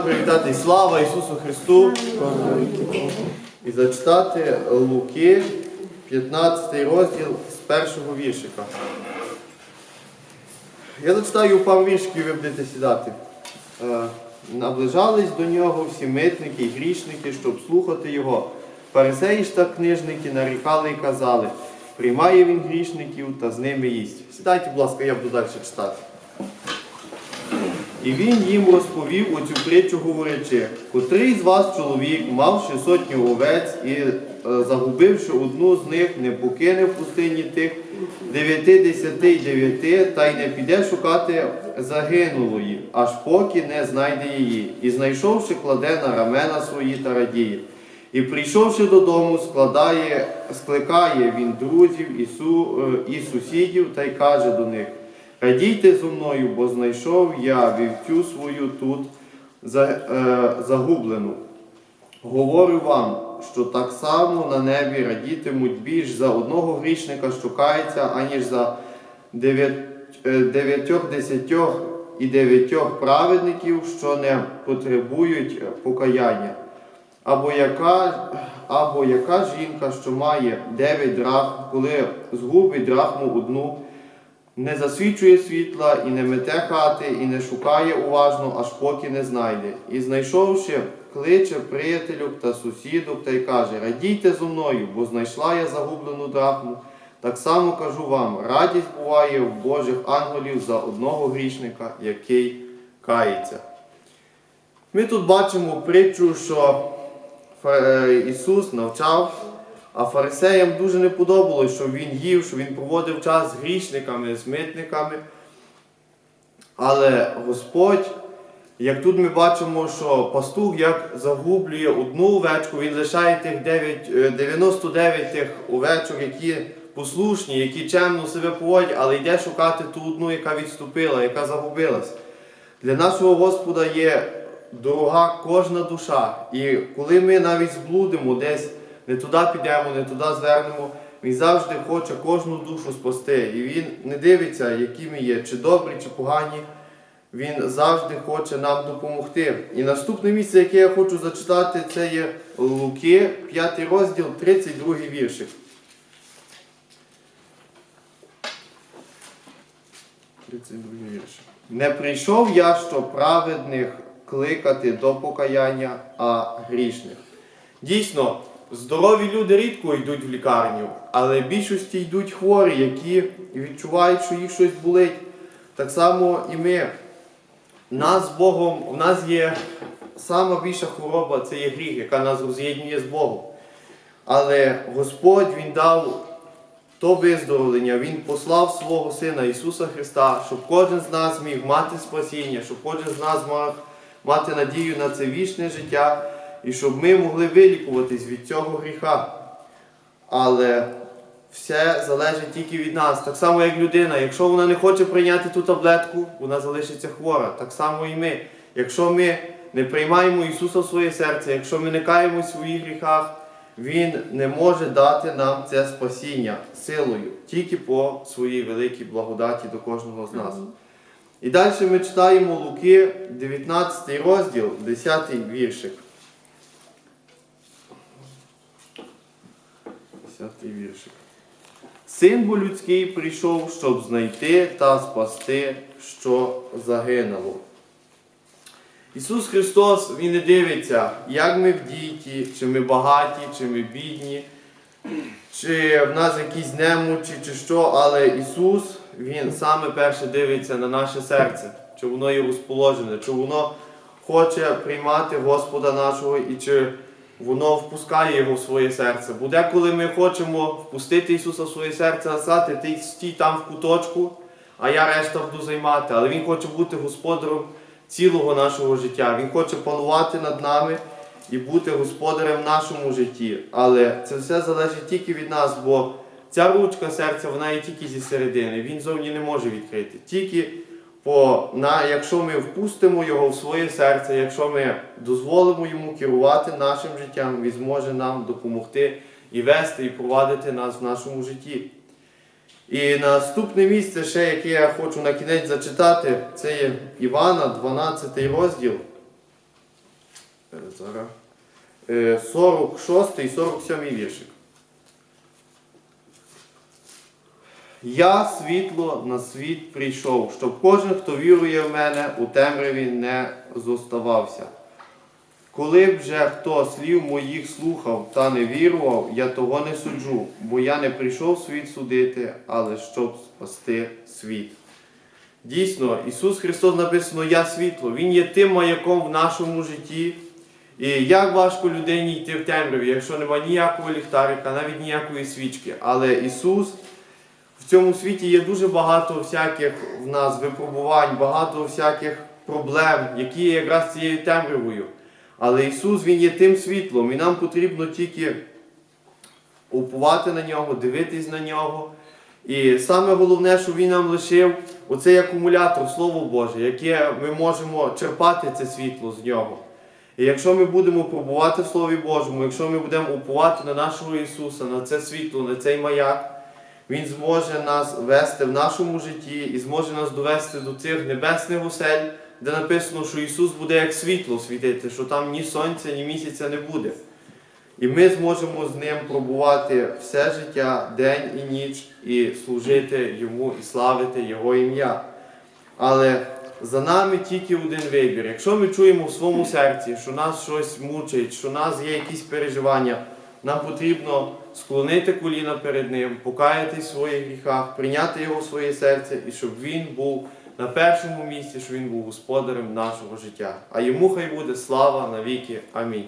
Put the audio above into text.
Привітати слава Ісусу Христу і зачитати Луки, 15 розділ з першого віршика. Я зачитаю пару віршиків, ви будете сідати. Е, Наближались до нього всі митники і грішники, щоб слухати його. Фарисеї ж та книжники нарікали і казали, приймає він грішників та з ними їсть. Сідайте, будь ласка, я буду далі читати. І він їм розповів оцю притчу, говорячи, котрий з вас чоловік, мавши сотню овець і е, загубивши одну з них, не покине в пустині тих дев'яти, десяти дев'яти, та й не піде шукати загинулої, аж поки не знайде її. І знайшовши, кладе на рамена свої та радіє. І прийшовши додому, складає, скликає він друзів і, е, і сусідів та й каже до них. Радійте зо мною, бо знайшов я вівцю свою тут е, загублену. Говорю вам, що так само на небі радітимуть більш за одного грішника, що кається, аніж за е, дев'ятьох десятьох і дев'ятьох праведників, що не потребують покаяння. Або яка, або яка жінка, що має дев'ять драхм, коли згубить драхму одну, не засвічує світла і не мете хати, і не шукає уважно, аж поки не знайде. І знайшовши, кличе приятелюк та сусідок та й каже: Радійте зо мною, бо знайшла я загублену драхму. Так само кажу вам, радість буває в Божих ангелів за одного грішника, який кається. Ми тут бачимо притчу, що е, Ісус навчав, а фарисеям дуже не подобалось, що Він їв, що Він проводив час з грішниками, з митниками. Але Господь, як тут ми бачимо, що пастух як загублює одну овечку, він лишає тих 9, е, 99 тих овечок, які послушні, які чемно себе поводять, але йде шукати ту одну, яка відступила, яка загубилась. Для нашого Господа є дорога кожна душа. І коли ми навіть зблудимо, десь не туди підемо, не туди звернемо, він завжди хоче кожну душу спасти. І він не дивиться, які ми є, чи добрі, чи погані. Він завжди хоче нам допомогти. І наступне місце, яке я хочу зачитати, це є Луки, 5 розділ, 32 віршик. вірш. Не прийшов я, щоб праведних кликати до покаяння, а грішних. Дійсно, здорові люди рідко йдуть в лікарню, але більшості йдуть хворі, які відчувають, що їх щось болить. Так само і ми. Нас з Богом, у нас є сама більша хвороба це є гріх, яка нас роз'єднує з Богом. Але Господь Він дав то виздоровлення, Він послав свого Сина Ісуса Христа, щоб кожен з нас міг мати спасіння, щоб кожен з нас мав мати надію на це вічне життя і щоб ми могли вилікуватись від цього гріха. Але все залежить тільки від нас. Так само, як людина. Якщо вона не хоче прийняти ту таблетку, вона залишиться хвора. Так само і ми. Якщо ми не приймаємо Ісуса в своє серце, якщо ми не каємось в своїх гріхах, Він не може дати нам це спасіння силою, тільки по своїй великій благодаті до кожного з нас. І далі ми читаємо Луки, 19 розділ, 10 віршик. 10 віршик. Син бо людський прийшов, щоб знайти та спасти, що загинуло. Ісус Христос, Він не дивиться, як ми в діті, чи ми багаті, чи ми бідні, чи в нас якісь немочі, чи що, але Ісус, Він саме перше дивиться на наше серце, чи воно є розположене, чи воно хоче приймати Господа нашого і чи воно впускає його в своє серце. Бо деколи ми хочемо впустити Ісуса в своє серце, а сказати, ти стій там в куточку, а я решта буду займати. Але Він хоче бути господарем цілого нашого життя. Він хоче панувати над нами і бути господарем в нашому житті. Але це все залежить тільки від нас, бо ця ручка серця, вона є тільки зі середини. Він зовні не може відкрити. Тільки по, на, якщо ми впустимо його в своє серце, якщо ми дозволимо йому керувати нашим життям, він зможе нам допомогти і вести, і провадити нас в нашому житті. І наступне місце, ще, яке я хочу на кінець зачитати, це є Івана, 12 розділ. зараз. Е, 46 і 47 віршик. Я світло на світ прийшов, щоб кожен, хто вірує в мене, у темряві не зоставався. Коли б же хто слів моїх слухав та не вірував, я того не суджу, бо я не прийшов світ судити, але щоб спасти світ. Дійсно, Ісус Христос написано Я світло. Він є тим маяком в нашому житті. І як важко людині йти в темряві, якщо немає ніякого ліхтарика, навіть ніякої свічки. Але Ісус цьому світі є дуже багато всяких в нас випробувань, багато всяких проблем, які є якраз цією темрявою. Але Ісус Він є тим світлом, і нам потрібно тільки уповати на нього, дивитись на нього. І саме головне, що він нам лишив, оцей акумулятор, Слово Боже, яке ми можемо черпати це світло з нього. І якщо ми будемо пробувати в Слові Божому, якщо ми будемо уповати на нашого Ісуса, на це світло, на цей маяк, Він зможе нас вести в нашому житті і зможе нас довести до цих небесних осель, де написано, що Ісус буде як світло світити, що там ні сонця, ні місяця не буде. І ми зможемо з ним пробувати все життя, день і ніч, і служити йому і славити Його ім'я. Але за нами тільки один вибір. Якщо ми чуємо в своєму серці, що нас щось мучить, що нас є якісь переживання, нам потрібно склонити коліна перед Ним, покаятись в своїх гріхах, прийняти Його в своє серце і щоб Він був на першому місці, щоб Він був господарем нашого життя. А йому хай буде слава навіки. Амінь.